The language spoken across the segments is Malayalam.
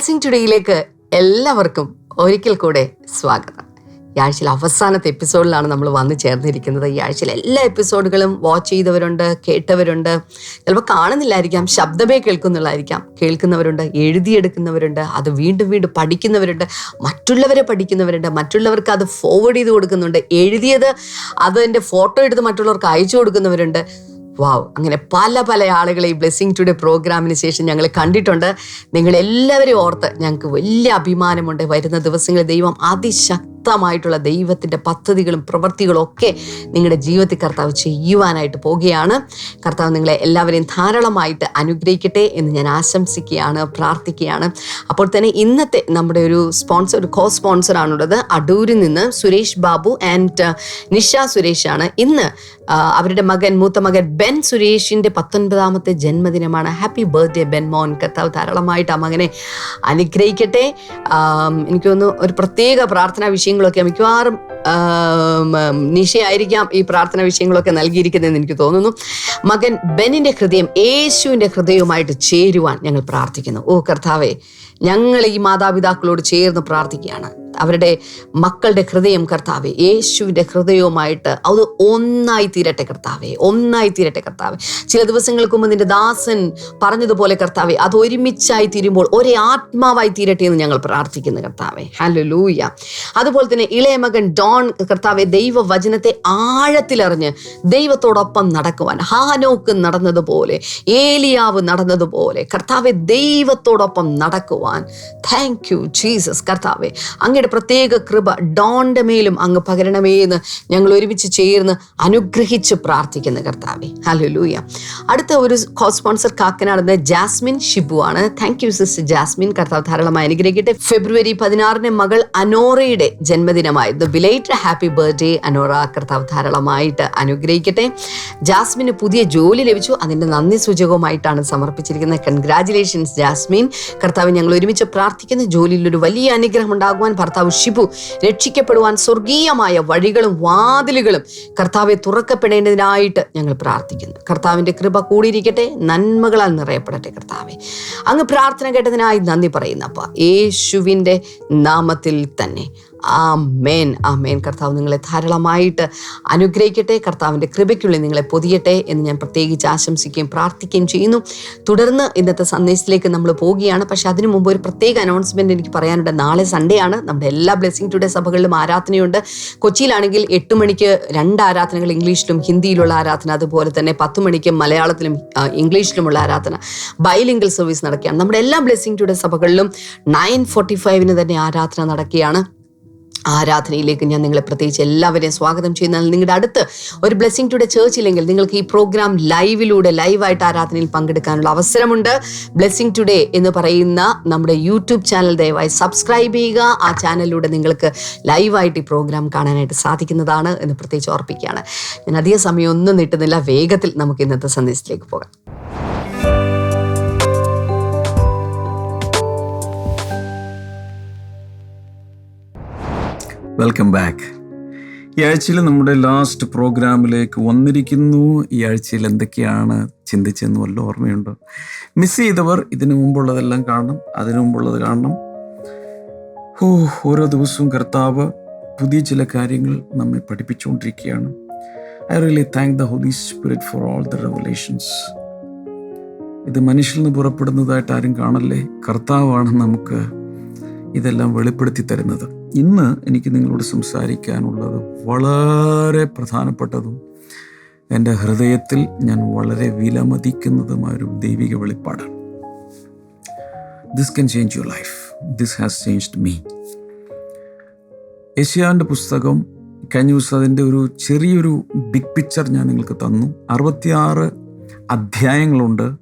ബ്ലെസ്സിങ് ടുഡേയിലേക്ക് എല്ലാവർക്കും ഒരിക്കൽ കൂടെ സ്വാഗതം. ഈ ആഴ്ചയിൽ അവസാനത്തെ എപ്പിസോഡിലാണ് നമ്മൾ വന്നു ചേർന്നിരിക്കുന്നത്. ഈ ആഴ്ചയിൽ എല്ലാ എപ്പിസോഡുകളും വാച്ച് ചെയ്തവരുണ്ട് കേട്ടവരുണ്ട്. ചിലപ്പോൾ കാണുന്നില്ലായിരിക്കാം ശബ്ദമേ കേൾക്കുന്നുള്ളായിരിക്കാം കേൾക്കുന്നവരുണ്ട് എഴുതിയെടുക്കുന്നവരുണ്ട് അത് വീണ്ടും വീണ്ടും പഠിക്കുന്നവരുണ്ട് മറ്റുള്ളവരെ പഠിക്കുന്നവരുണ്ട് മറ്റുള്ളവർക്ക് അത് ഫോർവേഡ് ചെയ്ത് കൊടുക്കുന്നുണ്ട്. എഴുതിയത് അതിന്റെ ഫോട്ടോ എടുത്ത് മറ്റുള്ളവർക്ക് അയച്ചു കൊടുക്കുന്നവരുണ്ട്. വാവ് അങ്ങനെ പല പല ആളുകളെ ഈ ബ്ലെസ്സിങ് ടുഡേ പ്രോഗ്രാമിന് ശേഷം ഞങ്ങൾ കണ്ടിട്ടുണ്ട്. നിങ്ങളെല്ലാവരും ഓർത്ത് ഞങ്ങൾക്ക് വലിയ അഭിമാനമുണ്ട്. വരുന്ന ദിവസങ്ങളിൽ ദൈവം അതിശക്തമായിട്ടുള്ള ദൈവത്തിന്റെ പദ്ധതികളും പ്രവൃത്തികളും ഒക്കെ നിങ്ങളുടെ ജീവിതത്തിൽ കർത്താവ് ചെയ്യുവാനായിട്ട് പോവുകയാണ് കർത്താവ് നിങ്ങളെ എല്ലാവരെയും ധാരാളമായിട്ട് അനുഗ്രഹിക്കട്ടെ എന്ന് ഞാൻ ആശംസിക്കുകയാണ് പ്രാർത്ഥിക്കുകയാണ്. അപ്പോൾ തന്നെ ഇന്നത്തെ നമ്മുടെ ഒരു സ്പോൺസർ ഒരു കോ സ്പോൺസറാണുള്ളത് അടൂരിൽ നിന്ന് സുരേഷ് ബാബു ആൻഡ് നിഷ സുരേഷാണ് ഇന്ന് അവരുടെ മകൻ മൂത്ത മകൻ ബെൻ സുരേഷിന്റെ പത്തൊൻപതാമത്തെ ജന്മദിനമാണ്. ഹാപ്പി ബർത്ത്ഡേ ബെൻ മോൻ. കർത്താവ് ധാരാളമായിട്ട് ആ മകനെ അനുഗ്രഹിക്കട്ടെ. എനിക്കൊന്ന് ഒരു പ്രത്യേക പ്രാർത്ഥനാ വിഷയങ്ങളൊക്കെ മിക്കവാറും നിശയായിരിക്കാം ഈ പ്രാർത്ഥന വിഷയങ്ങളൊക്കെ നൽകിയിരിക്കുന്നതെന്ന് എനിക്ക് തോന്നുന്നു. മകൻ ബെന്നിന്റെ ഹൃദയം യേശുവിന്റെ ഹൃദയവുമായിട്ട് ചേരുവാൻ ഞങ്ങൾ പ്രാർത്ഥിക്കുന്നു. ഓ കർത്താവെ ഞങ്ങൾ ഈ മാതാപിതാക്കളോട് ചേർന്ന് പ്രാർത്ഥിക്കുകയാണ്. അവരുടെ മക്കളുടെ ഹൃദയം കർത്താവെ യേശുവിന്റെ ഹൃദയവുമായിട്ട് അത് ഒന്നായി തീരട്ടെ കർത്താവെ ഒന്നായി തീരട്ടെ കർത്താവെ. ചില ദിവസങ്ങൾക്ക് മുമ്പ് നിന്റെ ദാസൻ പറഞ്ഞതുപോലെ കർത്താവെ അത് ഒരുമിച്ചായി തീരുമ്പോൾ ഒരേ ആത്മാവായി തീരട്ടെ എന്ന് ഞങ്ങൾ പ്രാർത്ഥിക്കുന്നു കർത്താവെ. ഹലോ ലൂയ അതുപോലെ തന്നെ ഇളയ മകൻ ഡോൺ കർത്താവെ ദൈവവചനത്തെ ആഴത്തിലറിഞ്ഞ് ദൈവത്തോടൊപ്പം നടക്കുവാൻ ഹാനോക്ക് നടന്നതുപോലെ ഏലിയാവ് നടന്നതുപോലെ കർത്താവെ ദൈവത്തോടൊപ്പം നടക്കുവാൻ. താങ്ക് യു ജീസസ് കർത്താവെ അങ്ങയുടെ പ്രത്യേക കൃപ ഡോണിന്റെ മേലും അങ്ങ് പകരണമേ എന്ന് ഞങ്ങൾ ഒരുമിച്ച് ചേർന്ന് അനുഗ്രഹിച്ച് പ്രാർത്ഥിക്കുന്ന കർത്താവെ. ഹലോ ലൂയ അടുത്ത ഒരു സ്പോൺസർ കാക്കനാടുന്ന ജാസ്മിൻ ഷിബു ആണ്. Thank you sister Jasmine. കർത്താവ് ധാരാളമായി അനുഗ്രഹിക്കട്ടെ. ഫെബ്രുവരി പതിനാറിന് മകൾ അനോറയുടെ ജന്മദിനമായിരുന്നു ബിലേറ്റ് ഹാപ്പി ബർത്ത്ഡേ അനോറ. കർത്താവ് ധാരാളമായിട്ട് അനുഗ്രഹിക്കട്ടെ. ജാസ്മിന് പുതിയ ജോലി ലഭിച്ചു. അതിന്റെ നന്ദി സൂചകവുമായിട്ടാണ് സമർപ്പിച്ചിരിക്കുന്നത്. Congratulations Jasmine. കർത്താവ് ഞങ്ങൾ ഒരുമിച്ച് പ്രാർത്ഥിക്കുന്ന ജോലിയിൽ ഒരു വലിയ അനുഗ്രഹം ഉണ്ടാകുവാൻ ഭർത്താവ് ഷിബു രക്ഷിക്കപ്പെടുവാൻ സ്വർഗീയമായ വഴികളും വാതിലുകളും കർത്താവെ തുറക്കപ്പെടേണ്ടതിനായിട്ട് ഞങ്ങൾ പ്രാർത്ഥിക്കുന്നു. കർത്താവിന്റെ കൃപ കൂടിയിരിക്കട്ടെ നന്മകളാൽ നിറയപ്പെടട്ടെ കർത്താവെ. അങ്ങ് പ്രാർത്ഥന കേട്ടതിനായി നന്ദി പറയുന്നപ്പ യേശുവിന്റെ നാമത്തിൽ തന്നെ. ആ മേൻ ആ മേൻ കർത്താവ് നിങ്ങളെ ധാരാളമായിട്ട് അനുഗ്രഹിക്കട്ടെ. കർത്താവിന്റെ കൃപയ്ക്കുള്ളിൽ നിങ്ങളെ പൊതിയട്ടെ എന്ന് ഞാൻ പ്രത്യേകിച്ച് ആശംസിക്കുകയും പ്രാർത്ഥിക്കുകയും ചെയ്യുന്നു. തുടർന്ന് ഇന്നത്തെ സന്ദേശത്തിലേക്ക് നമ്മൾ പോവുകയാണ്. പക്ഷെ അതിനു മുമ്പ് ഒരു പ്രത്യേക അനൗൺസ്മെന്റ് എനിക്ക് പറയാനുണ്ട്. നാളെ സൺഡേ ആണ്. നമ്മുടെ എല്ലാ ബ്ലെസ്സിങ് ടുഡേ സഭകളിലും ആരാധനയുണ്ട്. കൊച്ചിയിലാണെങ്കിൽ എട്ട് മണിക്ക് രണ്ട് ആരാധനകൾ ഇംഗ്ലീഷിലും ഹിന്ദിയിലുള്ള ആരാധന അതുപോലെ തന്നെ പത്ത് മണിക്ക് മലയാളത്തിലും ഇംഗ്ലീഷിലുമുള്ള ആരാധന. ബൈലിംഗൽ സർവീസ് നടക്കുകയാണ്. നമ്മുടെ എല്ലാ ബ്ലെസ്സിങ് ടുഡേ സഭകളിലും നയൻ ഫോർട്ടി ഫൈവിന് തന്നെ ആരാധന നടക്കുകയാണ്. ആരാധനയിലേക്ക് ഞാൻ നിങ്ങളെ പ്രത്യേകിച്ച് എല്ലാവരെയും സ്വാഗതം ചെയ്യുന്നതിൽ നിങ്ങളുടെ അടുത്ത് ഒരു ബ്ലെസ്സിംഗ് ടുഡേ ചേർച്ച് ഇല്ലെങ്കിൽ നിങ്ങൾക്ക് ഈ പ്രോഗ്രാം ലൈവിലൂടെ ലൈവായിട്ട് ആരാധനയിൽ പങ്കെടുക്കാനുള്ള അവസരമുണ്ട്. ബ്ലെസ്സിംഗ് ടുഡേ എന്ന് പറയുന്ന നമ്മുടെ യൂട്യൂബ് ചാനൽ ദയവായി സബ്സ്ക്രൈബ് ചെയ്യുക. ആ ചാനലിലൂടെ നിങ്ങൾക്ക് ലൈവായിട്ട് ഈ പ്രോഗ്രാം കാണാനായിട്ട് സാധിക്കുന്നതാണ് എന്ന് പ്രത്യേകിച്ച് ഓർപ്പിക്കുകയാണ്. ഞാൻ അധിക സമയം ഒന്നും നീട്ടുന്നില്ല. വേഗത്തിൽ നമുക്ക് ഇന്നത്തെ സന്ദേശത്തിലേക്ക് പോകാം. വെൽക്കം ബാക്ക് ഈ ആഴ്ചയിൽ നമ്മുടെ ലാസ്റ്റ് പ്രോഗ്രാമിലേക്ക് വന്നിരിക്കുന്നു. ഈ ആഴ്ചയിൽ എന്തൊക്കെയാണ് ചിന്തിച്ചതെന്ന് വല്ല ഓർമ്മയുണ്ടോ? മിസ് ചെയ്തവർ ഇതിനു മുമ്പുള്ളതെല്ലാം കാണണം അതിനു മുമ്പുള്ളത് കാണണം. ഓ ഓരോ ദിവസവും കർത്താവ് പുതിയ ചില കാര്യങ്ങൾ നമ്മെ പഠിപ്പിച്ചുകൊണ്ടിരിക്കുകയാണ്. I really thank the Holy Spirit for all the revelations ഇത് മനുഷ്യരിൽ നിന്ന് പുറപ്പെടുന്നതായിട്ട് ആരും കാണല്ലേ? കർത്താവാണ് നമുക്ക് ഇതെല്ലാം വെളിപ്പെടുത്തി തരുന്നത്. ഇന്ന് എനിക്ക് നിങ്ങളോട് സംസാരിക്കാനുള്ളത് വളരെ പ്രധാനപ്പെട്ടതും എന്റെ ഹൃദയത്തിൽ ഞാൻ വളരെ വിലമതിക്കുന്നതുമായ ഒരു ദൈവിക വെളിപ്പാടാണ്. This can change your life this has changed me ഏഷ്യാന്റെ പുസ്തകം കഴിഞ്ഞ ദിവസം അതിന്റെ ഒരു ചെറിയൊരു ബിഗ് പിക്ചർ ഞാൻ നിങ്ങൾക്ക് തന്നു. അറുപത്തിയാറ് അധ്യായങ്ങളുണ്ട്.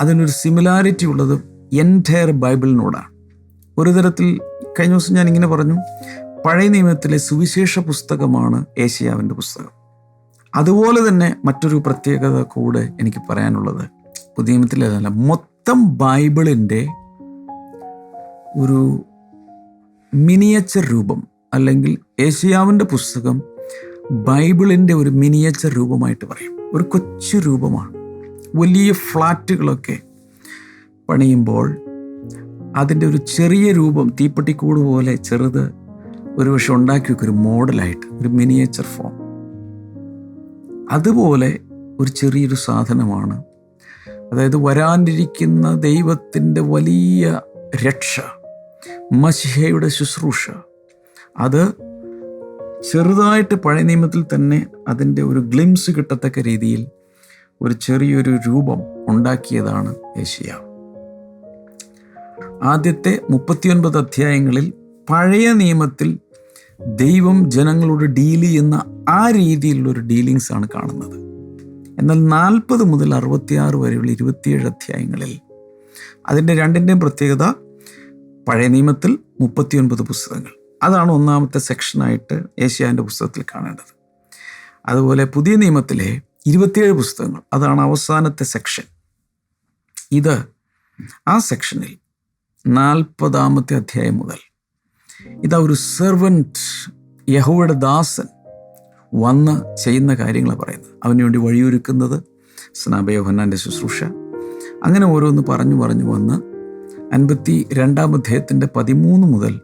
അതിനൊരു സിമിലാരിറ്റി ഉള്ളത് എന്റയർ ബൈബിളിനോടാണ് ഒരു തരത്തിൽ കഴിഞ്ഞ ദിവസം ഞാൻ ഇങ്ങനെ പറഞ്ഞു പഴയ നിയമത്തിലെ സുവിശേഷ പുസ്തകമാണ് ഏഷ്യാവിന്റെ പുസ്തകം. അതുപോലെ തന്നെ മറ്റൊരു പ്രത്യേകത കൂടെ എനിക്ക് പറയാനുള്ളത്. പുതിയ നിയമത്തിലേതല്ല മൊത്തം ബൈബിളിന്റെ ഒരു മിനിയേച്ചർ രൂപം അല്ലെങ്കിൽ ഏഷ്യാവിന്റെ പുസ്തകം ബൈബിളിന്റെ ഒരു മിനിയേച്ചർ രൂപമായിട്ട് പറയും. ഒരു കൊച്ചു രൂപമാണ്. വലിയ ഫ്ലാറ്റുകളൊക്കെ പണിയുമ്പോൾ അതിന്റെ ഒരു ചെറിയ രൂപം തീപ്പെട്ടിക്കൂട് പോലെ ചെറുത് ഒരു പക്ഷെ ഉണ്ടാക്കി വെക്കും ഒരു മോഡലായിട്ട് ഒരു മിനിയേച്ചർ ഫോം അതുപോലെ ഒരു ചെറിയൊരു സാധനമാണ്. അതായത് വരാനിരിക്കുന്ന ദൈവത്തിന്റെ വലിയ രക്ഷ മഷിഹയുടെ ശുശ്രൂഷ. അത് ചെറുതായിട്ട് പഴയ നിയമത്തിൽ തന്നെ അതിന്റെ ഒരു ഗ്ലിംസ് കിട്ടത്തക്ക രീതിയിൽ ഒരു ചെറിയൊരു രൂപം ഉണ്ടാക്കിയതാണ് ഏഷ്യ ആദ്യത്തെ മുപ്പത്തിയൊൻപത് അധ്യായങ്ങളിൽ പഴയ നിയമത്തിൽ ദൈവം ജനങ്ങളോട് ഡീൽ ചെയ്യുന്ന ആ രീതിയിലുള്ള ഒരു ഡീലിങ്സ് ആണ് കാണുന്നത്. എന്നാൽ നാൽപ്പത് മുതൽ അറുപത്തിയാറ് വരെയുള്ള ഇരുപത്തിയേഴ് അധ്യായങ്ങളിൽ അതിന്റെ രണ്ടിന്റെയും പ്രത്യേകത പഴയ നിയമത്തിൽ മുപ്പത്തിയൊൻപത് പുസ്തകങ്ങൾ. അതാണ് ഒന്നാമത്തെ സെക്ഷനായിട്ട് ഏഷ്യാന്റെ പുസ്തകത്തിൽ കാണേണ്ടത്. അതുപോലെ പുതിയ നിയമത്തിലെ ഇരുപത്തിയേഴ് പുസ്തകങ്ങൾ അതാണ് അവസാനത്തെ സെക്ഷൻ. ഇത് ആ സെക്ഷനിൽ നാൽപ്പതാമത്തെ അധ്യായം മുതൽ. ഇതാ ഒരു സെർവന്റ് യഹോയുടെ ദാസൻ വന്ന് ചെയ്യുന്ന കാര്യങ്ങളാണ് പറയുന്നത്. അവന് വേണ്ടി വഴിയൊരുക്കുന്നത് സ്നാപയോഹന്നാന്റെ ശുശ്രൂഷ. അങ്ങനെ ഓരോന്ന് പറഞ്ഞു പറഞ്ഞു വന്ന് അൻപത്തി രണ്ടാം അധ്യായത്തിന്റെ പതിമൂന്ന് മുതൽ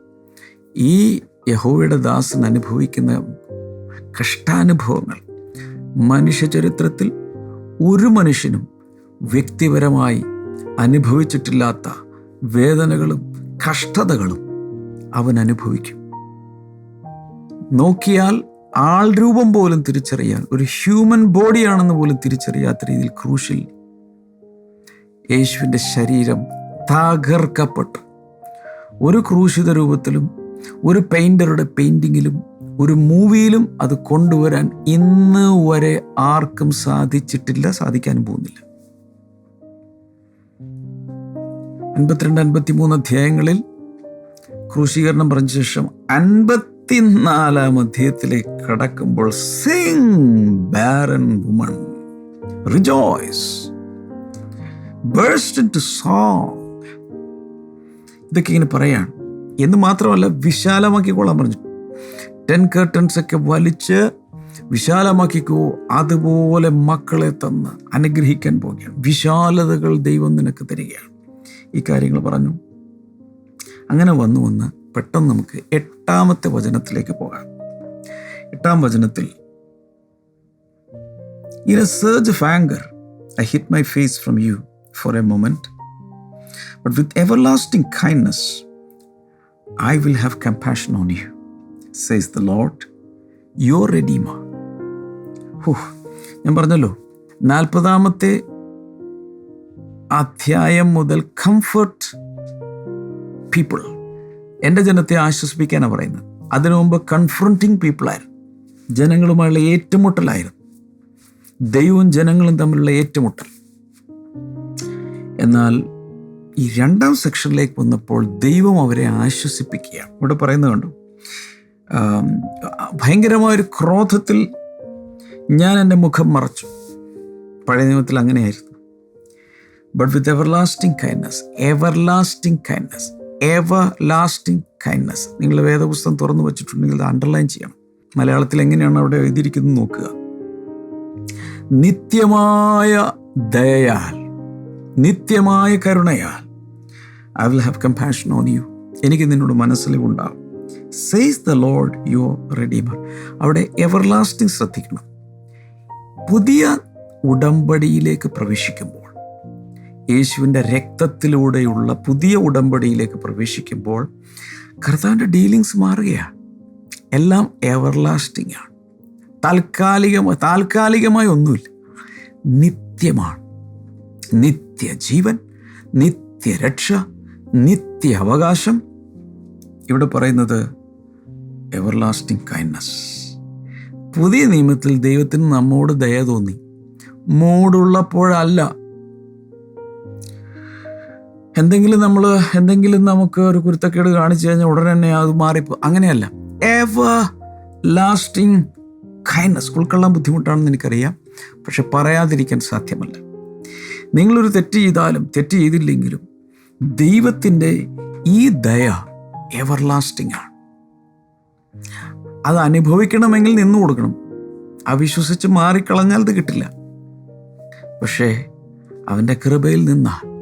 ഈ യഹോയുടെ ദാസൻ അനുഭവിക്കുന്ന കഷ്ടാനുഭവങ്ങൾ മനുഷ്യചരിത്രത്തിൽ ഒരു മനുഷ്യനും വ്യക്തിപരമായി അനുഭവിച്ചിട്ടില്ലാത്ത വേദനകളും കഷ്ടതകളും അവൻ അനുഭവിക്കും. നോക്കിയാൽ ആൾ രൂപം പോലും തിരിച്ചറിയാൻ ഒരു ഹ്യൂമൻ ബോഡിയാണെന്ന് പോലും തിരിച്ചറിയാത്ത രീതിയിൽ ക്രൂശിൽ യേശുവിന്റെ ശരീരം തകർക്കപ്പെട്ടു. ഒരു ക്രൂശിത രൂപത്തിലും ഒരു പെയിന്ററുടെ പെയിന്റിങ്ങിലും ഒരു മൂവിയിലും അത് കൊണ്ടുവരാൻ ഇന്ന് വരെ ആർക്കും സാധിച്ചിട്ടില്ല സാധിക്കാനും പോകുന്നില്ല. അൻപത്തിരണ്ട് അൻപത്തിമൂന്ന് അധ്യായങ്ങളിൽ ക്രൂശീകരണം പറഞ്ഞ ശേഷം അൻപത്തിനാലാം അധ്യായത്തിലേക്ക് കടക്കുമ്പോൾ sing barren woman rejoice burst to song ഇതൊക്കെ ഇങ്ങനെ പറയാണ്. എന്ന് മാത്രമല്ല വിശാലമാക്കിക്കോളാൻ പറഞ്ഞു. ടെൻ കേർട്ടൻസ് ഒക്കെ വലിച്ച് വിശാലമാക്കിക്കോ അതുപോലെ മക്കളെ തന്ന് അനുഗ്രഹിക്കാൻ പോകുകയാണ് വിശാലതകൾ ദൈവം നിനക്ക് തരികയാണ്. ഈ കാര്യങ്ങൾ പറഞ്ഞു അങ്ങനെ വന്നു വന്ന് പെട്ടെന്ന് നമുക്ക് എട്ടാമത്തെ വചനത്തിലേക്ക് പോകാം എട്ടാം വചനത്തിൽ in a surge of anger, I hid my face from you for a moment. But with everlasting kindness, I will have compassion on you, says the Lord, your Redeemer. Who, ഞാൻ പറഞ്ഞല്ലോ നാൽപ്പതാമത്തെ അധ്യായം മുതൽ കംഫർട്ട് പീപ്പിൾ എന്റെ ജനത്തെ ആശ്വസിപ്പിക്കാനാണ് പറയുന്നത്. അതിനു മുമ്പ് കൺഫ്രണ്ടിങ് പീപ്പിളായിരുന്നു ജനങ്ങളുമായുള്ള ഏറ്റുമുട്ടലായിരുന്നു. ദൈവവും ജനങ്ങളും തമ്മിലുള്ള ഏറ്റുമുട്ടൽ. എന്നാൽ ഈ രണ്ടാം സെക്ഷനിലേക്ക് വന്നപ്പോൾ ദൈവം അവരെ ആശ്വസിപ്പിക്കുകയാണ്. ഇവിടെ പറയുന്നത് കണ്ടു? ഭയങ്കരമായൊരു ക്രോധത്തിൽ ഞാൻ എന്റെ മുഖം മറച്ചു. പഴയ നിയമത്തിൽ അങ്ങനെയായിരുന്നു. But with everlasting kindness everlasting kindness everlasting kindness നിങ്ങൾ വേദപുസ്തകം തുറന്നു വെച്ചിട്ടുണ്ടെങ്കിൽ അത് അണ്ടർലൈൻ ചെയ്യണം. മലയാളത്തിൽ എങ്ങനെയാണ് അവിടെ എഴുതിയിരിക്കുന്നത് നോക്കുക? നിത്യമായ ദയയാൽ നിത്യമായ കരുണയാൽ I will have compassion on you എനിക്ക് നിന്നോട് മനസ്സിലുണ്ടാവും says the Lord your Redeemer അവിടെ എവർ ലാസ്റ്റിംഗ് ശ്രദ്ധിക്കണം. പുതിയ ഉടമ്പടിയിലേക്ക് പ്രവേശിക്കുമ്പോൾ യേശുവിന്റെ രക്തത്തിലൂടെയുള്ള പുതിയ ഉടമ്പടിയിലേക്ക് പ്രവേശിക്കുമ്പോൾ കർത്താവിന്റെ ഡീലിങ്സ് മാറുകയാണ്. എല്ലാം എവർലാസ്റ്റിംഗ് ആണ്. താൽക്കാലികമായി താൽക്കാലികമായി ഒന്നുമില്ല. നിത്യമാണ്. നിത്യജീവൻ നിത്യരക്ഷ നിത്യ അവകാശം ഇവിടെ പറയുന്നത് എവർലാസ്റ്റിംഗ് കൈൻഡ്നസ് പുതിയ നിയമത്തിൽ ദൈവത്തിന് നമ്മോട് ദയ തോന്നി. മൂടുള്ളപ്പോഴല്ല. എന്തെങ്കിലും നമ്മൾ എന്തെങ്കിലും നമുക്ക് ഒരു കുരുത്തക്കേട് കാണിച്ചു കഴിഞ്ഞാൽ ഉടനെ തന്നെ അത് മാറിപ്പോ അങ്ങനെയല്ല. എവർ ലാസ്റ്റിംഗ് കൈൻഡ്നസ് ഉൾക്കൊള്ളാൻ ബുദ്ധിമുട്ടാണെന്ന് എനിക്കറിയാം. പക്ഷെ പറയാതിരിക്കാൻ സാധ്യമല്ല. നിങ്ങളൊരു തെറ്റ് ചെയ്താലും തെറ്റ് ചെയ്തില്ലെങ്കിലും ദൈവത്തിന്റെ ഈ ദയ എവർ ലാസ്റ്റിംഗ് ആണ്. അത് അനുഭവിക്കണമെങ്കിൽ നിന്നു കൊടുക്കണം. അവിശ്വസിച്ച് മാറിക്കളഞ്ഞാൽ അത് കിട്ടില്ല. പക്ഷേ അവന്റെ കൃപയിൽ നിന്നാൽ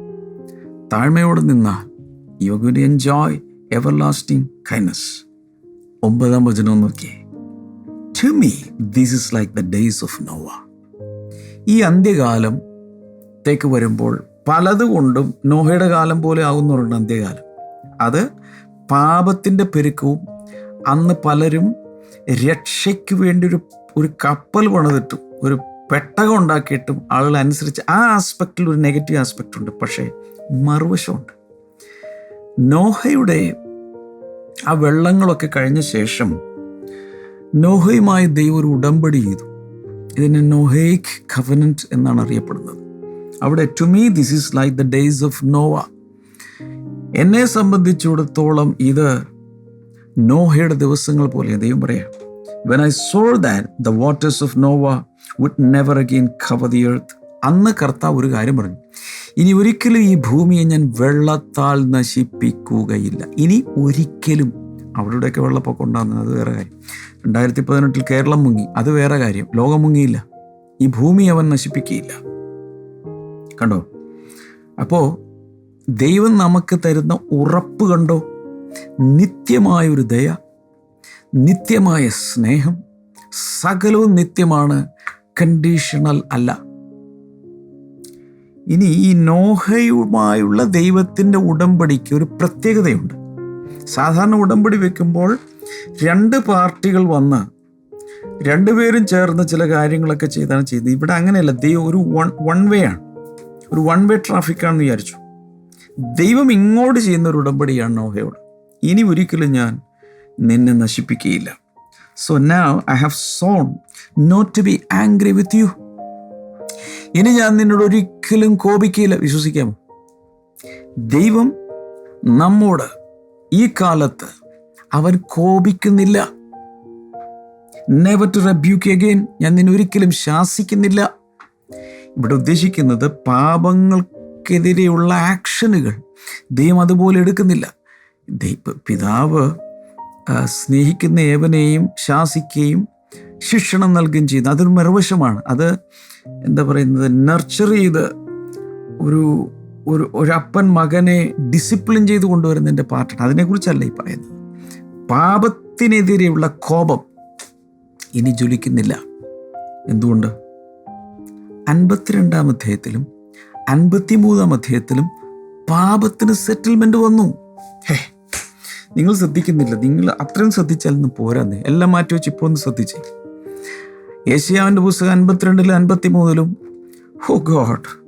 താഴ്മയോടെ നിന്ന you could enjoy everlasting kindness ഒമ്പതാം വചനം നോക്കിയേ. To me this is like the days of Noah ഈ അന്ത്യകാലം ത്തേക്ക് വരുമ്പോൾ പലതുകൊണ്ടും നോഹയുടെ കാലം പോലെ ആകുന്നവരുണ്ട് അന്ത്യകാലം. അത് പാപത്തിന്റെ പെരുക്കവും അന്ന് പലരും രക്ഷയ്ക്ക് വേണ്ടി ഒരു ഒരു കപ്പൽ പണിതിട്ടും ഒരു പെട്ടകം ഉണ്ടാക്കിയിട്ടും ആളുകൾ അനുസരിച്ച് ആ ആസ്പെക്റ്റിൽ ഒരു നെഗറ്റീവ് ആസ്പെക്റ്റ് ഉണ്ട്. പക്ഷേ മറുവശമുണ്ട്. നോഹയുടെ ആ വെള്ളങ്ങളൊക്കെ കഴിഞ്ഞ ശേഷം നോഹയുമായി ദൈവം ഒരു ഉടമ്പടി ചെയ്തു. ഇതിനെ നോഹേക്ക് ഖവനന്റ് എന്നാണ് അറിയപ്പെടുന്നത്. അവിടെ to me this is like the days of Noah എന്നെ സംബന്ധിച്ചിടത്തോളം ഇത് നോഹയുടെ ദിവസങ്ങൾ പോലെ ദൈവം പറയാം. When I swore that the waters of Noah would never again cover the earth അന്ന് കർത്താവ് ഒരു കാര്യം പറഞ്ഞു. ഇനി ഒരിക്കലും ഈ ഭൂമിയെ ഞാൻ വെള്ളത്താൽ നശിപ്പിക്കുകയില്ല. ഇനി ഒരിക്കലും അവിടെയൊക്കെ വെള്ളപ്പൊക്കം ഉണ്ടാകുന്നത് അത് വേറെ കാര്യം. രണ്ടായിരത്തി പതിനെട്ടിൽ കേരളം മുങ്ങി അത് വേറെ കാര്യം. ലോകം മുങ്ങിയില്ല. ഈ ഭൂമി അവൻ നശിപ്പിക്കുകയില്ല. കണ്ടോ? അപ്പോൾ ദൈവം നമുക്ക് തരുന്ന ഉറപ്പ് കണ്ടോ? നിത്യമായൊരു ദയ നിത്യമായ സ്നേഹം സകലവും നിത്യമാണ് കണ്ടീഷണൽ അല്ല. ഇനി ഈ നോഹയുമായുള്ള ദൈവത്തിന്റെ ഉടമ്പടിക്ക് ഒരു പ്രത്യേകതയുണ്ട്. സാധാരണ ഉടമ്പടി വെക്കുമ്പോൾ രണ്ട് പാർട്ടികൾ വന്ന് രണ്ടുപേരും ചേർന്ന് ചില കാര്യങ്ങളൊക്കെ ചെയ്താണ് ചെയ്തത് ഇവിടെ അങ്ങനെയല്ല ദൈവം ഒരു വൺ വൺ വേ ആണ്. ഒരു വൺ വേ ട്രാഫിക്കാണെന്ന് വിചാരിച്ചു. ദൈവം ഇങ്ങോട്ട് ചെയ്യുന്ന ഒരു ഉടമ്പടിയാണ് നോഹയോട്. ഇനി ഒരിക്കലും ഞാൻ നിന്നെ നശിപ്പിക്കുകയില്ല. So now I have sworn not to be angry with you ഇനി ഞാൻ നിന്നോട് ഒരിക്കലും കോപിക്കില്ല വിശ്വസിക്കാമോ ദൈവം നമ്മോട് ഈ കാലത്ത് അവൻ കോപിക്കുന്നില്ല. നെവർ ടു റബ്യൂക്ക് അഗെയിൻ ഞാൻ നിന്നെ ഒരിക്കലും ശാസിക്കുന്നില്ല. ഇവിടെ ഉദ്ദേശിക്കുന്നത് പാപങ്ങൾക്കെതിരെയുള്ള ആക്ഷനുകൾ. ദൈവം അതുപോലെ എടുക്കുന്നില്ല. പിതാവ് സ്നേഹിക്കുന്ന ഏവനെയും ശാസിക്കുകയും ശിക്ഷണം നൽകുകയും ചെയ്യുന്നു. അതൊരു മറുവശമാണ്. അത് എന്താ പറയുന്നത് നർച്ചർ ചെയ്ത് ഒരു ഒരു ഒരപ്പൻ മകനെ ഡിസിപ്ലിൻ ചെയ്ത് കൊണ്ടുവരുന്നതിന്റെ പാർട്ടാണ് അതിനെക്കുറിച്ചല്ല ഈ പറയുന്നത്. പാപത്തിനെതിരെയുള്ള കോപം ഇനി ജ്വലിക്കുന്നില്ല. എന്തുകൊണ്ട്? അൻപത്തിരണ്ടാം അധ്യായത്തിലും അൻപത്തിമൂന്നാം അധ്യായത്തിലും പാപത്തിന് സെറ്റിൽമെന്റ് വന്നു. ഹേ നിങ്ങൾ ശ്രദ്ധിക്കുന്നില്ല. നിങ്ങൾ അത്രയും ശ്രദ്ധിച്ചാലൊന്നും പോരാന്നേ. എല്ലാം മാറ്റി വെച്ച് ഇപ്പോൾ ഒന്ന് ശ്രദ്ധിച്ചേ ഏഷ്യാവിന്റെ പുസ്തകം അൻപത്തിരണ്ടിലും അൻപത്തിമൂന്നിലും ഹോ ഗോഡ്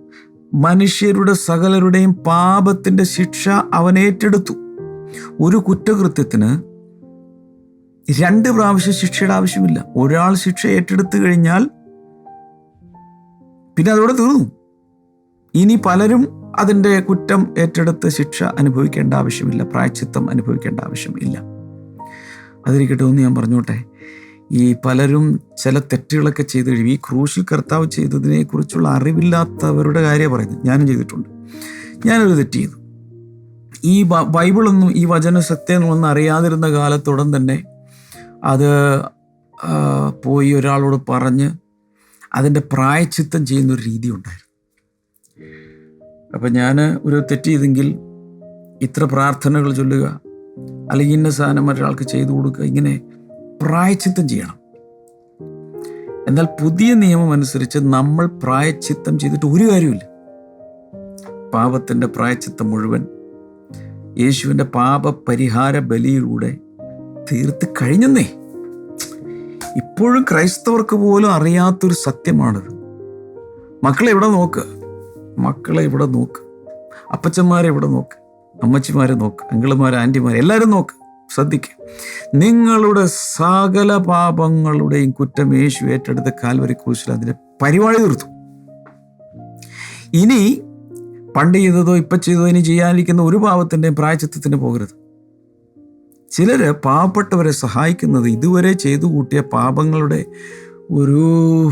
മനുഷ്യരുടെ സകലരുടെയും പാപത്തിന്റെ ശിക്ഷ അവൻ ഏറ്റെടുത്തു. ഒരു കുറ്റകൃത്യത്തിന് രണ്ട് പ്രാവശ്യം ശിക്ഷയുടെ ആവശ്യമില്ല. ഒരാൾ ശിക്ഷ ഏറ്റെടുത്തു കഴിഞ്ഞാൽ പിന്നെ അതോടെ തീർന്നു. ഇനി പലരും അതിന്റെ കുറ്റം ഏറ്റെടുത്ത് ശിക്ഷ അനുഭവിക്കേണ്ട ആവശ്യമില്ല. പ്രായച്ചിത്തം അനുഭവിക്കേണ്ട ആവശ്യമില്ല അതിരിക്കട്ടെ ഒന്ന് ഞാൻ പറഞ്ഞോട്ടെ. ഈ പലരും ചില തെറ്റുകളൊക്കെ ചെയ്ത് കഴിയും ഈ ക്രൂശിൽ കർത്താവ് ചെയ്തതിനെ കുറിച്ചുള്ള അറിവില്ലാത്തവരുടെ കാര്യം പറയുന്നത്. ഞാനും ചെയ്തിട്ടുണ്ട്. ഞാനൊരു തെറ്റ് ചെയ്തു. ഈ ബൈബിളൊന്നും ഈ വചന സത്യങ്ങളൊന്നും അറിയാതിരുന്ന കാലത്തുടൻ തന്നെ അത് പോയി ഒരാളോട് പറഞ്ഞ് അതിന്റെ പ്രായച്ചിത്തം ചെയ്യുന്നൊരു രീതി ഉണ്ടായിരുന്നു. അപ്പം ഞാൻ ഒരു തെറ്റ് ചെയ്തെങ്കിൽ ഇത്ര പ്രാർത്ഥനകൾ ചൊല്ലുക അല്ലെങ്കിൽ ഇന്ന സാധനം മറ്റൊരാൾക്ക് ചെയ്തു കൊടുക്കുക ഇങ്ങനെ പ്രായച്ചിത്തം ചെയ്യണം. എന്നാൽ പുതിയ നിയമം അനുസരിച്ച് നമ്മൾ പ്രായച്ചിത്തം ചെയ്തിട്ട് ഒരു കാര്യമില്ല പാപത്തിന്റെ പ്രായച്ചിത്തം മുഴുവൻ യേശുവിന്റെ പാപപരിഹാര ബലിയിലൂടെ തീർത്ത് കഴിഞ്ഞെന്നേ. ഇപ്പോഴും ക്രൈസ്തവർക്ക് പോലും അറിയാത്തൊരു സത്യമാണിത്. മക്കളെ ഇവിടെ നോക്ക്. മക്കളെ ഇവിടെ നോക്ക്. അപ്പച്ചന്മാരെ ഇവിടെ നോക്ക്. അമ്മച്ചിമാരെ നോക്ക്. അങ്കിളുമാർ ആന്റിമാരെ എല്ലാവരും നോക്ക്. ശ്രദ്ധിക്കുക നിങ്ങളുടെ സകല പാപങ്ങളുടെയും കുറ്റം യേശു ഏറ്റെടുത്ത കാൽവരി ക്രൂശിൽ അതിന്റെ പരിപാടി തീർത്തു. ഇനി പണ്ട് ചെയ്തതോ ഇപ്പം ചെയ്തതോ ഇനി ചെയ്യാനിരിക്കുന്ന ഒരു പാപത്തിന്റെയും പ്രായച്ചിത്തത്തിന് പോകരുത്. ചിലർ പാവപ്പെട്ടവരെ സഹായിക്കുന്നത് ഇതുവരെ ചെയ്തു കൂട്ടിയ പാപങ്ങളുടെ ഒരു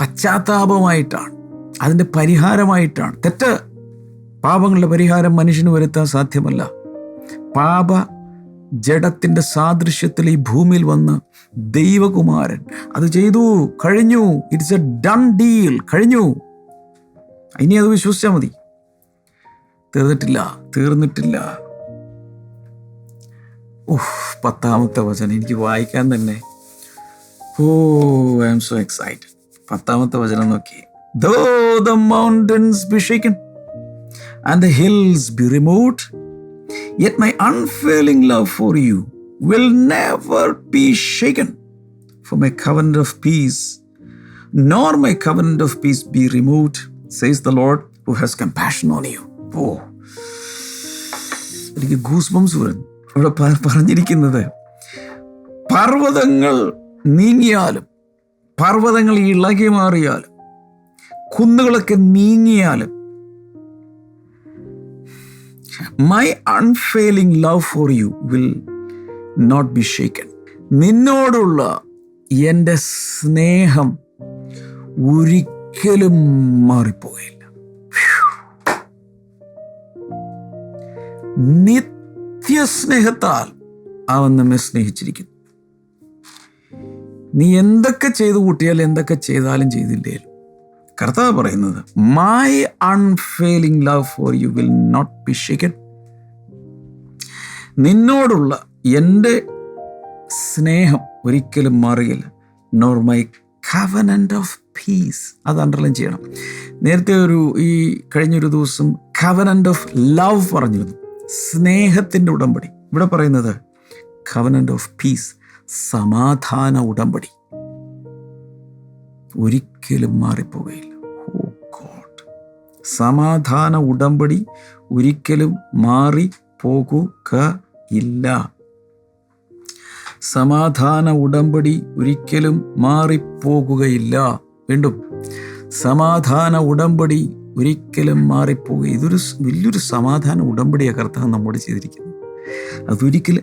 പശ്ചാത്താപമായിട്ടാണ്. അതിന്റെ പരിഹാരമായിട്ടാണ്. തെറ്റ്. പാപങ്ങളുടെ പരിഹാരം മനുഷ്യന് വരുത്താൻ സാധ്യമല്ല. പാപ ജഡത്തിന്റെ സാദൃശ്യത്തിൽ ഈ ഭൂമിയിൽ വന്ന് ദൈവകുമാരൻ അത് ചെയ്തു കഴിഞ്ഞു. ഇറ്റ്സ് എ ഡൺ ഡീൽ കഴിഞ്ഞു. ഇനി അത് വിശ്വസിച്ചാൽ മതി. തീർന്നിട്ടില്ല തീർന്നിട്ടില്ല. ഓഹ് പത്താമത്തെ വചനം എനിക്ക് വായിക്കാൻ തന്നെ. Oh I M so excited പത്താമത്തെ വചനം നോക്കി. Though the mountains be shaken and the hills be removed yet my unfailing love for you will never be shaken for my covenant of peace, nor my covenant of peace be removed, says the Lord who has compassion on you. Oh. എനിക്ക് ഗൂസ്ബംസ് വരുന്നു ഇവിടെ പ- പറഞ്ഞിരിക്കുന്നത് പർവതങ്ങൾ നീങ്ങിയാലും പർവതങ്ങൾ ഇളകി മാറിയാലും കുന്നുകളൊക്കെ നീങ്ങിയാലും my unfailing love for you will not be shaken നിന്നോടുള്ള എന്റെ സ്നേഹം ഒരിക്കലും മാറിപ്പോയില്ല. നിത്യസ്നേഹത്താൽ അവൻ നമ്മെ സ്നേഹിച്ചിരിക്കുന്നു. നീ എന്തൊക്കെ ചെയ്തു കൂട്ടിയാലും എന്തൊക്കെ ചെയ്താലും ചെയ്തില്ലേലും കർത്താവ് പറയുന്നത് my unfailing love for you will not be shaken നിന്നോടുള്ള എന്റെ സ്നേഹം ഒരിക്കലും മാറുകയില്ല. Nor my covenant of peace അത് അണ്ടർലൈൻ ചെയ്യണം. നേരത്തെ ഒരു ഈ കഴിഞ്ഞൊരു ദിവസം കവനന്റ് ഓഫ് ലവ് പറഞ്ഞിരുന്നു. സ്നേഹത്തിന്റെ ഉടമ്പടി. ഇവിടെ പറയുന്നത് കവനന്റ് ഓഫ് പീസ് സമാധാന ഉടമ്പടി. ഒരിക്കലും ഗോഡ് സമാധാന ഉടമ്പടി ഒരിക്കലും മാറി പോകുക ഇല്ല. സമാധാന ഉടമ്പടി ഒരിക്കലും മാറിപ്പോകുകയില്ല വീണ്ടും സമാധാന ഉടമ്പടി ഒരിക്കലും മാറിപ്പോകുക ഇതൊരു വലിയൊരു സമാധാന ഉടമ്പടിയാണ് കർത്താവ് നമ്മോട് ചെയ്തിരിക്കുന്നത്. അതൊരിക്കലും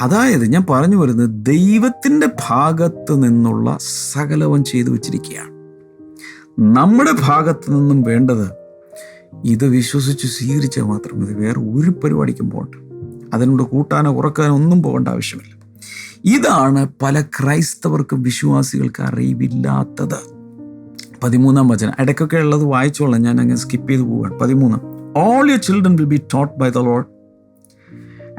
അതായത് ഞാൻ പറഞ്ഞു വരുന്നത് ദൈവത്തിന്റെ ഭാഗത്ത് നിന്നുള്ള സകലവും ചെയ്തു വച്ചിരിക്കുകയാണ്. നമ്മുടെ ഭാഗത്ത് നിന്നും വേണ്ടത് ഇത് വിശ്വസിച്ച് സ്വീകരിച്ചാൽ മാത്രം മതി. വേറെ ഒരു പരിപാടിക്കും പോകണ്ട. അതിനോട് കൂട്ടാനോ കുറക്കാനോ ഒന്നും പോകേണ്ട ആവശ്യമില്ല. ഇതാണ് പല ക്രൈസ്തവർക്കും വിശ്വാസികൾക്ക് അറിവില്ലാത്തത്. പതിമൂന്നാം വചനം. ഇടയ്ക്കൊക്കെ ഉള്ളത് വായിച്ചോളാം. ഞാൻ അങ്ങ് സ്കിപ്പ് ചെയ്ത് പോവുകയാണ്. പതിമൂന്നാം. All your children will be taught by the Lord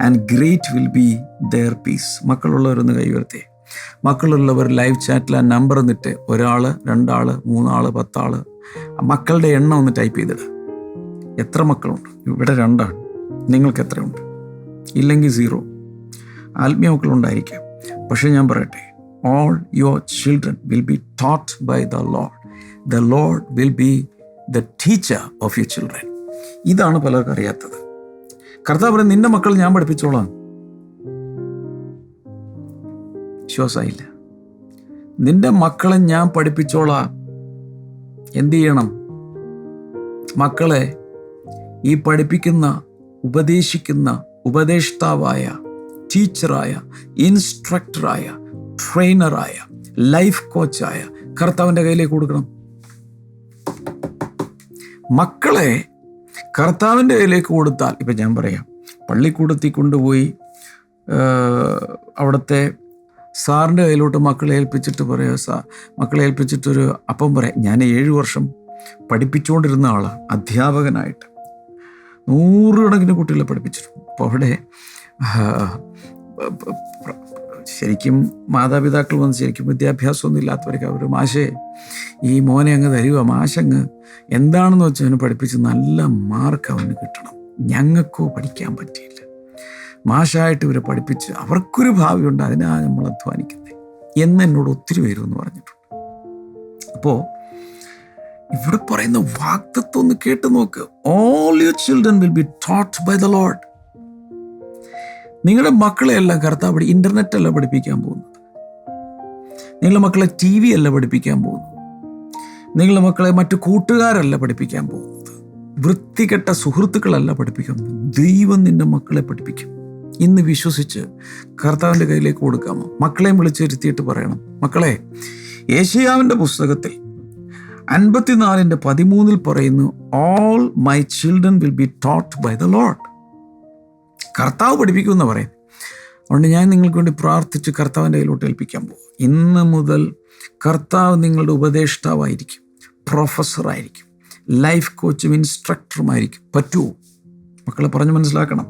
and great will be their peace മക്കളുള്ളവരൊന്ന് കൈവർത്തേ മക്കളുള്ളവർ ലൈവ് ചാറ്റിൽ ആ നമ്പർ എന്നിട്ട് ഒരാൾ രണ്ടാൾ മൂന്നാൾ പത്താൾ മക്കളുടെ എണ്ണം ഒന്ന് ടൈപ്പ് ചെയ്തിടുക. എത്ര മക്കളുണ്ട്? ഇവിടെ രണ്ടാണ്. നിങ്ങൾക്ക് എത്രയുണ്ട്? ഇല്ലെങ്കിൽ സീറോ. ആത്മീയ മക്കളുണ്ടായിരിക്കാം. പക്ഷെ ഞാൻ പറയട്ടെ all your children will be taught by the Lord the Lord will be the teacher of your children ഇതാണ് പലർക്കും അറിയാത്തത്. കർത്താവ് പറയും നിന്റെ മക്കൾ ഞാൻ പഠിപ്പിച്ചോളാം. വിശ്വാസമായില്ല. നിന്റെ മക്കളെ ഞാൻ പഠിപ്പിച്ചോളാം. എന്ത് ചെയ്യണം? മക്കളെ ഈ പഠിപ്പിക്കുന്ന ഉപദേശിക്കുന്ന ഉപദേഷ്ടാവായ ടീച്ചറായ ഇൻസ്ട്രക്ടറായ ട്രെയിനറായ ലൈഫ് കോച്ചായ കർത്താവിന്റെ കയ്യിലേക്ക് കൊടുക്കണം. മക്കളെ കർത്താവിന്റെ കയ്യിലേക്ക് കൊടുത്താൽ ഇപ്പം ഞാൻ പറയാം പള്ളിക്കൂടത്തിൽ കൊണ്ടുപോയി അവിടുത്തെ സാറിന്റെ കയ്യിലോട്ട് മക്കളെ ഏൽപ്പിച്ചിട്ട് പറയാം സാ മക്കളെ ഏൽപ്പിച്ചിട്ടൊരു അപ്പം പറയാം. ഞാൻ ഏഴ് വർഷം പഠിപ്പിച്ചുകൊണ്ടിരുന്ന ആളാണ് അധ്യാപകനായിട്ട്. നൂറുകണക്കിന് കുട്ടികളെ പഠിപ്പിച്ചിട്ടുണ്ട്. അപ്പോൾ അവിടെ ശരിക്കും മാതാപിതാക്കൾ വന്ന് ശരിക്കും വിദ്യാഭ്യാസമൊന്നും ഇല്ലാത്തവർക്ക് അവർ മാഷേ ഈ മോനെ അങ്ങ് തരുക മാഷങ്ങ് എന്താണെന്ന് വെച്ചാൽ അവന് പഠിപ്പിച്ച് നല്ല മാർക്ക് അവന് കിട്ടണം. ഞങ്ങൾക്കോ പഠിക്കാൻ പറ്റിയില്ല. മാഷായിട്ട് ഇവരെ പഠിപ്പിച്ച് അവർക്കൊരു ഭാവിയുണ്ട് അതിനാ നമ്മൾ അധ്വാനിക്കുന്നത് എന്ന് എന്നോട് ഒത്തിരി പേരും എന്ന് പറഞ്ഞിട്ടുണ്ട്. അപ്പോൾ ഇവിടെ പറയുന്ന വാക്തത്വം ഒന്ന് കേട്ട് നോക്ക്. All your children will be taught by the Lord നിങ്ങളുടെ മക്കളെ എല്ലാം കർത്താവ് അവിടെ ഇന്റർനെറ്റ് അല്ല പഠിപ്പിക്കാൻ പോകുന്നത്. നിങ്ങളുടെ മക്കളെ ടി വി അല്ല പഠിപ്പിക്കാൻ പോകുന്നത്. നിങ്ങളുടെ മക്കളെ മറ്റു കൂട്ടുകാരല്ല പഠിപ്പിക്കാൻ പോകുന്നത്. വൃത്തികെട്ട സുഹൃത്തുക്കളല്ല പഠിപ്പിക്കാൻ ദൈവം നിന്റെ മക്കളെ പഠിപ്പിക്കും. ഇന്ന് വിശ്വസിച്ച് കർത്താവിന്റെ കയ്യിലേക്ക് കൊടുക്കാമോ? മക്കളെയും വിളിച്ചിരുത്തിയിട്ട് പറയണം. മക്കളെ ഏഷ്യാവിന്റെ പുസ്തകത്തിൽ അൻപത്തിനാലിന്റെ പതിമൂന്നിൽ പറയുന്നു all my children will be taught by the Lord കർത്താവ് പഠിപ്പിക്കുമെന്ന് പറയും. അതുകൊണ്ട് ഞാൻ നിങ്ങൾക്ക് വേണ്ടി പ്രാർത്ഥിച്ച് കർത്താവിന്റെ കയ്യിലോട്ട് ഏൽപ്പിക്കാൻ പോകും. ഇന്ന് മുതൽ കർത്താവ് നിങ്ങളുടെ ഉപദേഷ്ടാവായിരിക്കും പ്രൊഫസറായിരിക്കും ലൈഫ് കോച്ചും ഇൻസ്ട്രക്ടറുമായിരിക്കും പറ്റുമോ മക്കളെ പറഞ്ഞു മനസ്സിലാക്കണം.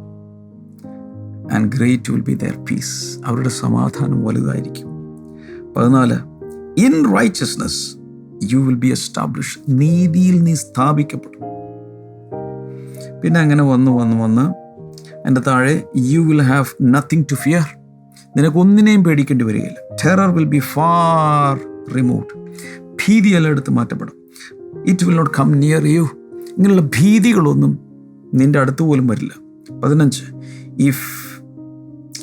And great will be their peace അവരുടെ സമാധാനം വലുതായിരിക്കും. പതിനാല് in righteousness you will be establish നീതിയിൽ നീ സ്ഥാപിക്കപ്പെടും. പിന്നെ അങ്ങനെ വന്ന് വന്ന് വന്ന് എന്റെ താഴെ you will have nothing to fear നിനക്കൊന്നിനെയും പേടിക്കേണ്ടി വരികയില്ല. Terror will be far removed ഭീതിയെല്ലാം എടുത്ത് മാറ്റപ്പെടും. It will not come near you ഇങ്ങനെയുള്ള ഭീതികളൊന്നും നിന്റെ അടുത്ത് പോലും വരില്ല. പതിനഞ്ച് if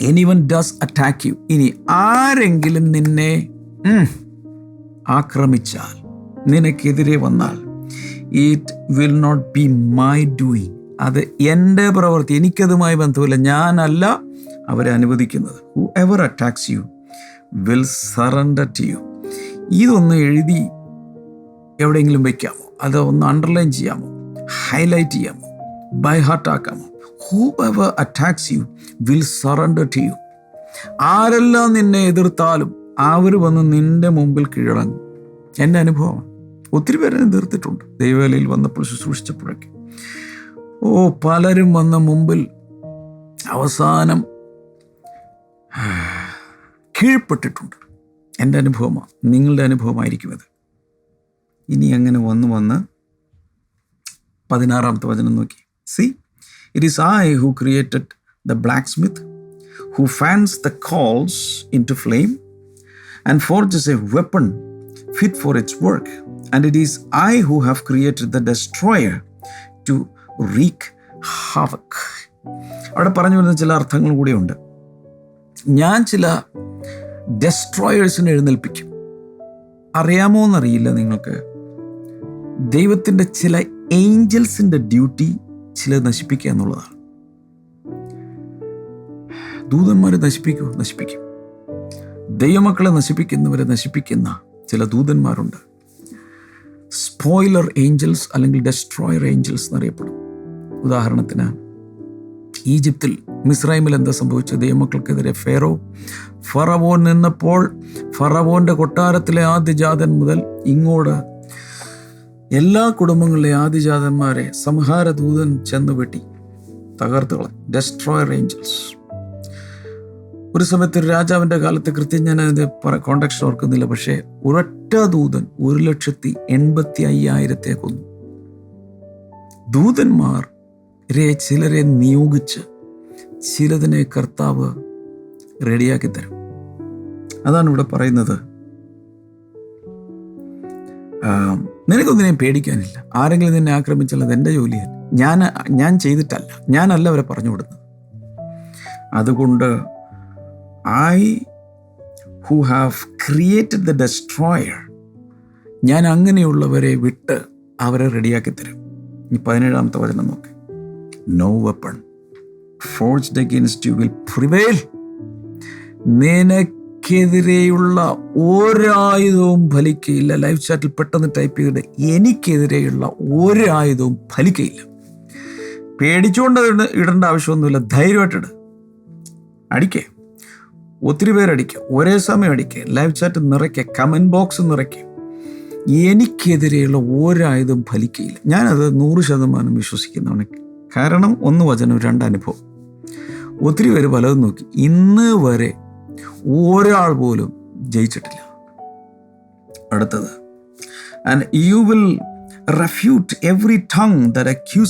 anyone does attack you ഇനി ആരെങ്കിലും നിന്നെ ആക്രമിച്ചാൽ നിനക്കെതിരെ വന്നാൽ it will not be my doing അത് എന്റെ പ്രവൃത്തി എനിക്കതുമായി ബന്ധമില്ല. ഞാനല്ല അവരെ അനുവദിക്കുന്നത്. Whoever attacks you will surrender to you ഇതൊന്ന് എഴുതി എവിടെയെങ്കിലും വയ്ക്കാമോ അത് ഒന്ന് അണ്ടർലൈൻ ചെയ്യാമോ? ഹൈലൈറ്റ് ചെയ്യാമോ? By heart ആക്കാമോ? Whoever attacks you will surrender to you ആരെല്ലാം നിന്നെ എതിർത്താലും അവർ വന്ന് നിന്റെ മുമ്പിൽ കീഴടങ്ങും. എന്റെ അനുഭവമാണ്. ഒത്തിരി പേരെ തീർത്തിട്ടുണ്ട് ദൈവവേലയിൽ വന്നപ്പോൾ ശുശ്രൂഷിച്ചപ്പോഴൊക്കെ. ഓ പലരും വന്ന മുമ്പിൽ അവസാനം കീഴ്പ്പെട്ടിട്ടുണ്ട്. എന്റെ അനുഭവമാണ് നിങ്ങളുടെ അനുഭവമായിരിക്കും അത്. ഇനി അങ്ങനെ വന്ന് വന്ന് പതിനാറാമത്തെ വചനം നോക്കി. See it is I who created the blacksmith who fans the coals into flame and forges a weapon fit for its work and it is I who have created the destroyer to wreak havoc അവിടെ പറഞ്ഞു വരുന്ന ചില അർത്ഥങ്ങൾ കൂടിയുണ്ട്. ഞാൻ ചില ഡെസ്ട്രോയേഴ്സിനെ എഴുന്നേൽപ്പിക്കും. അറിയാമോ എന്നറിയില്ല നിങ്ങൾക്ക്. ദൈവത്തിന്റെ ചില ഏഞ്ചൽസിന്റെ ഡ്യൂട്ടി ചില നശിപ്പിക്കുക എന്നുള്ളതാണ്. ദൂതന്മാർ നശിപ്പിക്കുമോ നശിപ്പിക്കും. ദൈവമക്കളെ നശിപ്പിക്കുന്നവരെ നശിപ്പിക്കുന്ന ചില ദൂതന്മാരുണ്ട്. സ്പോയിലർ ഏഞ്ചൽസ് അല്ലെങ്കിൽ ഡെസ്ട്രോയർ ഏഞ്ചൽസ് എന്നറിയപ്പെടും. ഉദാഹരണത്തിന് ഈജിപ്തിൽ മിസ്രൈമിൽ എന്താ സംഭവിച്ചത്? ദൈവമക്കൾക്കെതിരെ ഫെറോ ഫറവോൻ നിന്നപ്പോൾ ഫറവോന്റെ കൊട്ടാരത്തിലെ ആദ്യജാതൻ മുതൽ ഇങ്ങോട്ട് എല്ലാ കുടുംബങ്ങളിലെ ആദിജാതന്മാരെ സംഹാരദൂതൻ ചെന്ന് വെട്ടി തകർത്തുകളെ ഡെസ്ട്രോയർ ഏഞ്ചൽസ് ഒരു സമയത്ത് ഒരു രാജാവിന്റെ കാലത്ത് കൃത്യം ഞാൻ അതിന്റെ കോണ്ടക്ഷൻ ഓർക്കുന്നില്ല. പക്ഷേ ഒരൊറ്റ ദൂതൻ ഒരു ലക്ഷത്തി എൺപത്തി അയ്യായിരത്തെ കൊന്നു. ദൂതന്മാർ ചിലരെ നിയോഗിച്ച് ചിലതിനെ കർത്താവ് റെഡിയാക്കി തരും. അതാണ് ഇവിടെ പറയുന്നത്. നിനക്കൊന്നിനെയും പേടിക്കാനില്ല. ആരെങ്കിലും നിന്നെ ആക്രമിച്ചാൽ അത് എന്റെ ജോലിയല്ല. ഞാൻ ഞാൻ ചെയ്തിട്ടല്ല. ഞാനല്ല അവരെ പറഞ്ഞു കൊടുക്കുന്നത് അതുകൊണ്ട് I who have created the destroyer ഞാൻ അങ്ങനെയുള്ളവരെ വിട്ട് അവരെ റെഡിയാക്കി തരും. ഈ പതിനേഴാമത്തെ വചനം നോക്കി. No weapon forged against you will prevail നിനക്കെതിരെയുള്ള ഒരായുധവും ഫലിക്കയില്ല. ലൈഫ് ചാറ്റിൽ പെട്ടെന്ന് ടൈപ്പ് ചെയ്തിട്ട് എനിക്കെതിരെയുള്ള ഒരായുധവും ഫലിക്കയില്ല. പേടിച്ചുകൊണ്ട് ഇട- ഇടേണ്ട ആവശ്യമൊന്നുമില്ല. ധൈര്യമായിട്ടിട് അടിക്കേ. ഒത്തിരി പേരടിക്കുക ഒരേ സമയം അടിക്കുക ലൈവ് ചാറ്റ് നിറയ്ക്കുക കമന്റ് ബോക്സ് നിറയ്ക്കുക എനിക്കെതിരെയുള്ള ഒരായുധം ഫലിക്കയില്ല. ഞാനത് നൂറ് ശതമാനം വിശ്വസിക്കുന്നവണ് കാരണം ഒന്ന് വചനം രണ്ട് അനുഭവം. ഒത്തിരി പേര് പലതും നോക്കി. ഇന്ന് വരെ ഒരാൾ പോലും ജയിച്ചിട്ടില്ല. അടുത്തത്. And you will refute every tongue that you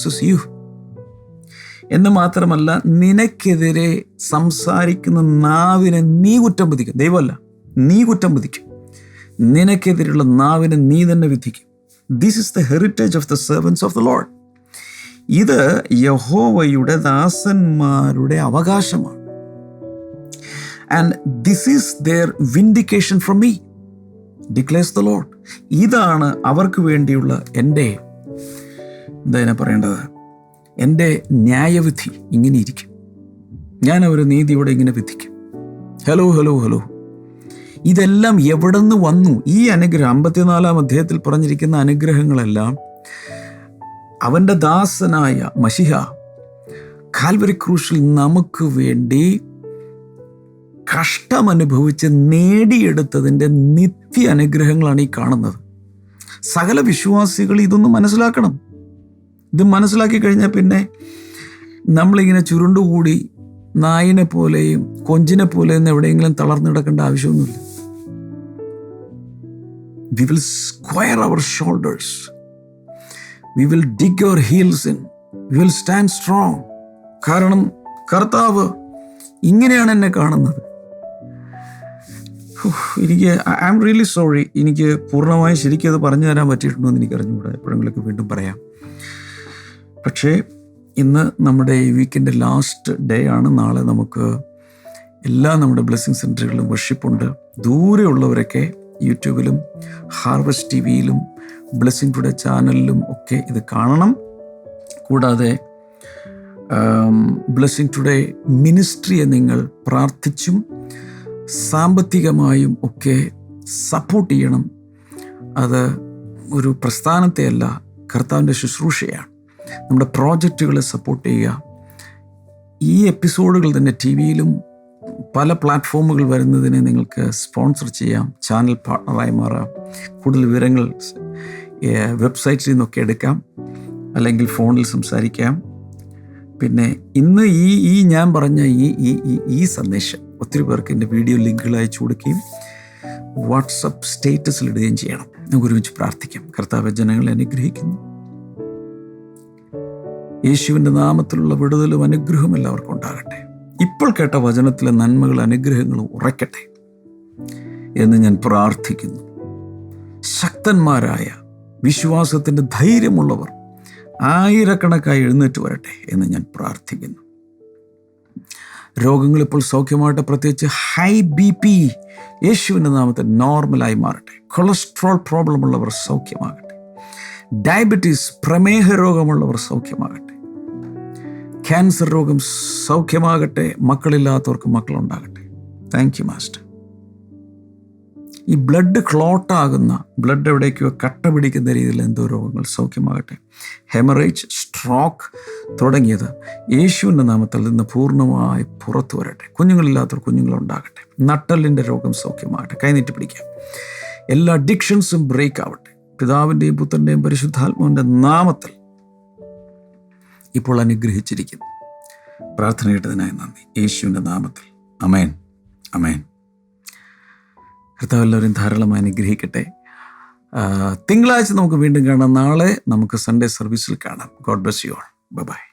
എന്ന് മാത്രമല്ല നിനക്കെതിരെ സംസാരിക്കുന്ന നാവിനെ നീ കുറ്റം വിധിക്കും. ദൈവമല്ല നീ കുറ്റം വിധിക്കും. നിനക്കെതിരെയുള്ള നാവിനെ നീ തന്നെ വിധിക്കും. This is the heritage of the servants of the Lord ഇത് യഹോവയുടെ ദാസന്മാരുടെ അവകാശമാണ്. And this is their vindication from me declares the Lord ഇതാണ് അവർക്ക് വേണ്ടിയുള്ള എന്റെ എന്താ പറയേണ്ടത്? എന്റെ ന്യായവിധി ഇങ്ങനെ ഇരിക്കും ഞാൻ അവരെ നീതിയോടെ ഇങ്ങനെ വിധിക്കും. Hello hello hello. ഇതെല്ലാം എവിടെ നിന്ന് വന്നു? ഈ അനുഗ്രഹം അമ്പത്തിനാലാം അധ്യായത്തിൽ പറഞ്ഞിരിക്കുന്ന അനുഗ്രഹങ്ങളെല്ലാം അവന്റെ ദാസനായ മഷിഹ കാൽവരി ക്രൂശിൽ നമുക്ക് വേണ്ടി കഷ്ടമനുഭവിച്ച് നേടിയെടുത്തതിന്റെ നിത്യ അനുഗ്രഹങ്ങളാണ് ഈ കാണുന്നത്. സകല വിശ്വാസികൾ ഇതൊന്ന് മനസ്സിലാക്കണം. ഇത് മനസ്സിലാക്കി കഴിഞ്ഞാൽ പിന്നെ നമ്മളിങ്ങനെ ചുരുണ്ടുകൂടി നായിനെ പോലെയും കൊഞ്ചിനെ പോലെയും എവിടെയെങ്കിലും തളർന്നു കിടക്കേണ്ട ആവശ്യമൊന്നുമില്ല. We will square our shoulders we will dig our heels in we will stand strong കാരണം കർത്താവ് ഇങ്ങനെയാണ് എന്നെ കാണുന്നത്. എനിക്ക് ഐ ആം റിയലി സോറി എനിക്ക് പൂർണമായും ശരിക്കും അത് പറഞ്ഞു തരാൻ പറ്റിയിട്ടുണ്ടോ എന്ന് എനിക്ക് അറിഞ്ഞുകൂടാ എപ്പോഴെങ്കിലൊക്കെ വീണ്ടും പറയാം. പക്ഷേ ഇന്ന് നമ്മുടെ ഈ വീക്കിന്റെ ലാസ്റ്റ് ഡേ ആണ്. നാളെ നമുക്ക് എല്ലാ നമ്മുടെ ബ്ലെസ്സിങ് സെന്ററുകളിലും വർഷിപ്പുണ്ട് ദൂരെയുള്ളവരൊക്കെ യൂട്യൂബിലും ഹാർവസ്റ്റ് ടി വിയിലും ബ്ലെസ്സിങ് ടുഡേ ചാനലിലും ഒക്കെ ഇത് കാണണം. കൂടാതെ ബ്ലെസ്സിങ് ടുഡേ മിനിസ്ട്രിയെ നിങ്ങൾ പ്രാർത്ഥിച്ചും സാമ്പത്തികമായും ഒക്കെ സപ്പോർട്ട് ചെയ്യണം. അത് ഒരു പ്രസ്ഥാനത്തെയല്ല കർത്താവിന്റെ ശുശ്രൂഷയാണ്. നമ്മുടെ പ്രോജക്റ്റുകളെ സപ്പോർട്ട് ചെയ്യുക. ഈ എപ്പിസോഡുകൾ തന്നെ ടി വിയിലും പല പ്ലാറ്റ്ഫോമുകൾ വരുന്നതിനെ നിങ്ങൾക്ക് സ്പോൺസർ ചെയ്യാം. ചാനൽ പാർട്ണറായി മാറാം. കൂടുതൽ വിവരങ്ങൾ വെബ്സൈറ്റിൽ നിന്നൊക്കെ എടുക്കാം. അല്ലെങ്കിൽ ഫോണിൽ സംസാരിക്കാം. പിന്നെ ഇന്ന് ഈ ഈ ഞാൻ പറഞ്ഞ ഈ ഈ ഈ- സന്ദേശം ഒത്തിരി പേർക്ക് എന്റെ വീഡിയോ ലിങ്കുകൾ അയച്ചു കൊടുക്കുകയും വാട്സപ്പ് സ്റ്റേറ്റസിൽ ഇടുകയും ചെയ്യണം. നമുക്ക് ഒരുമിച്ച് പ്രാർത്ഥിക്കാം. കർത്താവ് ജനങ്ങളെ അനുഗ്രഹിക്കുന്നു. യേശുവിന്റെ നാമത്തിലുള്ള വിടുതലും അനുഗ്രഹവും എല്ലാവർക്കും ഉണ്ടാകട്ടെ. ഇപ്പോൾ കേട്ട വചനത്തിലെ നന്മകളും അനുഗ്രഹങ്ങളും ഉറയ്ക്കട്ടെ എന്ന് ഞാൻ പ്രാർത്ഥിക്കുന്നു. ശക്തന്മാരായ വിശ്വാസത്തിന്റെ ധൈര്യമുള്ളവർ ആയിരക്കണക്കായി എഴുന്നേറ്റ് വരട്ടെ എന്ന് ഞാൻ പ്രാർത്ഥിക്കുന്നു. രോഗങ്ങൾ ഇപ്പോൾ സൗഖ്യമായിട്ട് പ്രത്യേകിച്ച് ഹൈ ബി പി യേശുവിന്റെ നാമത്തെ നോർമലായി മാറട്ടെ. കൊളസ്ട്രോൾ പ്രോബ്ലം ഉള്ളവർ സൗഖ്യമാകട്ടെ. ഡയബറ്റീസ് പ്രമേഹ രോഗമുള്ളവർ സൗഖ്യമാകട്ടെ. ക്യാൻസർ രോഗം സൗഖ്യമാകട്ടെ. മക്കളില്ലാത്തവർക്ക് മക്കളുണ്ടാകട്ടെ. താങ്ക് യു മാസ്റ്റർ ഈ ബ്ലഡ് ക്ലോട്ടാകുന്ന ബ്ലഡ് എവിടേക്കോ കട്ട പിടിക്കുന്ന രീതിയിൽ എന്തോ രോഗങ്ങൾ സൗഖ്യമാകട്ടെ. ഹെമറേജ് സ്ട്രോക്ക് തുടങ്ങിയത് യേശുവിന്റെ നാമത്തിൽ നിന്ന് പൂർണമായി പുറത്തു വരട്ടെ. കുഞ്ഞുങ്ങളില്ലാത്തവർ കുഞ്ഞുങ്ങളുണ്ടാകട്ടെ. നട്ടലിന്റെ രോഗം സൗഖ്യമാകട്ടെ. കൈനീട്ടി പിടിക്കാം. എല്ലാ അഡിക്ഷൻസും ബ്രേക്ക് ആവട്ടെ. പിതാവിന്റെയും പുത്രന്റെയും പരിശുദ്ധാത്മാവിന്റെ നാമത്തിൽ ഇപ്പോൾ അനുഗ്രഹിച്ചിരിക്കുന്നു. പ്രാർത്ഥന കേട്ടതിനായി നന്ദി. യേശുവിന്റെ നാമത്തിൽ. അമേൻ അമേൻ കർത്താവ് എല്ലാവരും ധാരാളമായി അനുഗ്രഹിക്കട്ടെ. തിങ്കളാഴ്ച നമുക്ക് വീണ്ടും കാണാം. നാളെ നമുക്ക് സൺഡേ സർവീസിൽ കാണാം. God bless you all bye